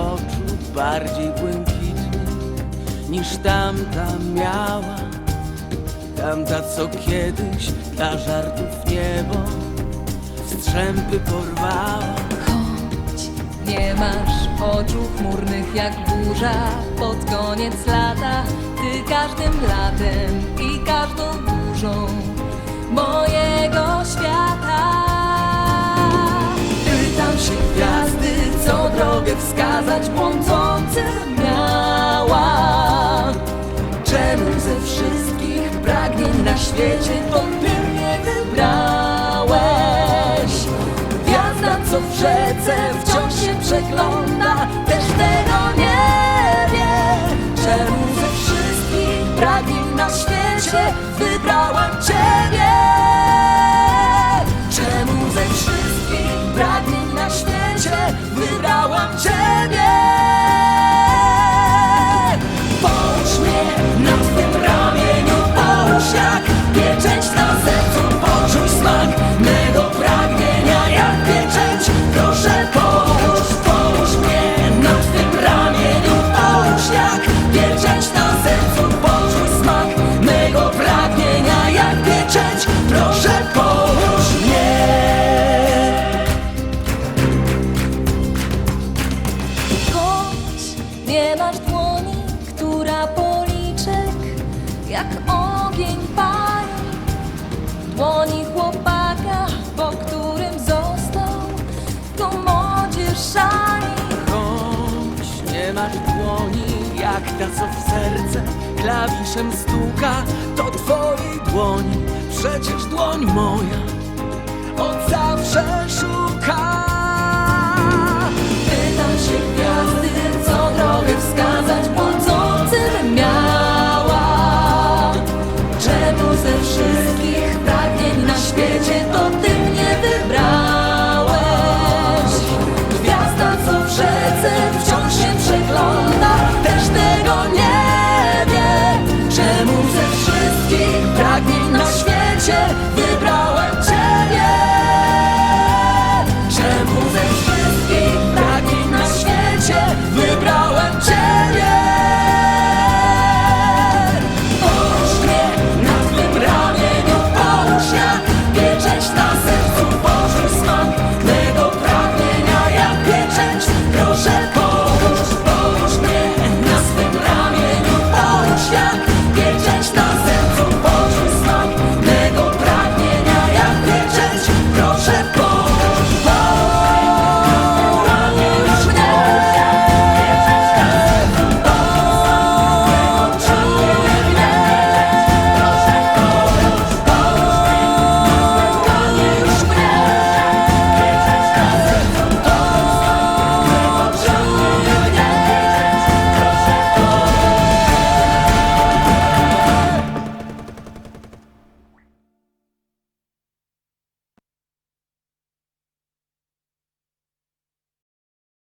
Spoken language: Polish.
oczu bardziej błękitnych niż tamta miała. Tamta, co kiedyś dla żartów niebo strzępy porwała. Chodź, nie masz oczu chmurnych jak burza pod koniec lata. Ty każdym latem i każdą burzą moje drogę wskazać błądzący miała. Czemu ze wszystkich pragnień na świecie to ty mnie wybrałeś? Gwiazda, co w rzece wciąż się przegląda, też tego nie wie. Czemu ze wszystkich pragnień na świecie wybrałam szali Choć nie masz dłoni Jak ta co w serce klawiszem stuka To twojej dłoni Przecież dłoń moja Oca